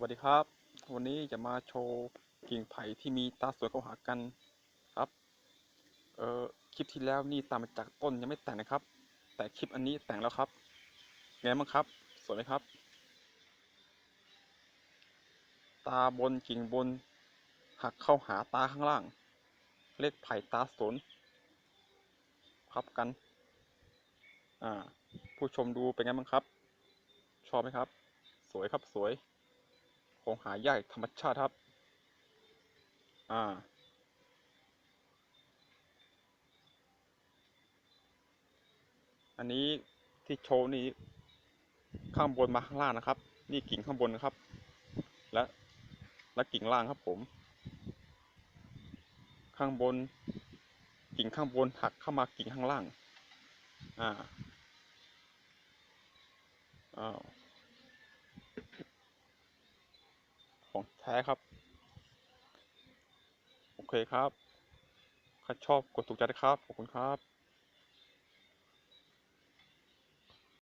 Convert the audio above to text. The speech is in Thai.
วัสดีครับ วันนี้จะมาโชว์กิ่งไผ่ที่มีตาสวยเข้าหากันครับเอ่อคลิปที่แล้วนี่ตามมาจากต้นยังไม่แต่งนะครับ แต่คลิปอันนี้แต่งแล้วครับไงบ้างครับ สวยไหมครับ ตาบนกิ่งบน หักเข้าหาตาข้างล่าง เรียกไผ่ตาสนครับกันอ่าผู้ชมดูเป็นไงบ้างครับ ชอบไหมครับ สวยครับสวย ของหายากธรรมชาติครับ อ่า อันนี้ที่โชว์นี่ข้างบนมาข้างล่างนะครับ นี่กิ่งข้างบนนะครับ และและกิ่งล่างครับผม ข้างบน กิ่งข้างบนหักเข้ามากิ่งข้างล่าง อ่า อ้าว ของแท้ครับ โอเคครับ ใครชอบกดถูกใจนะครับ ขอบคุณครับ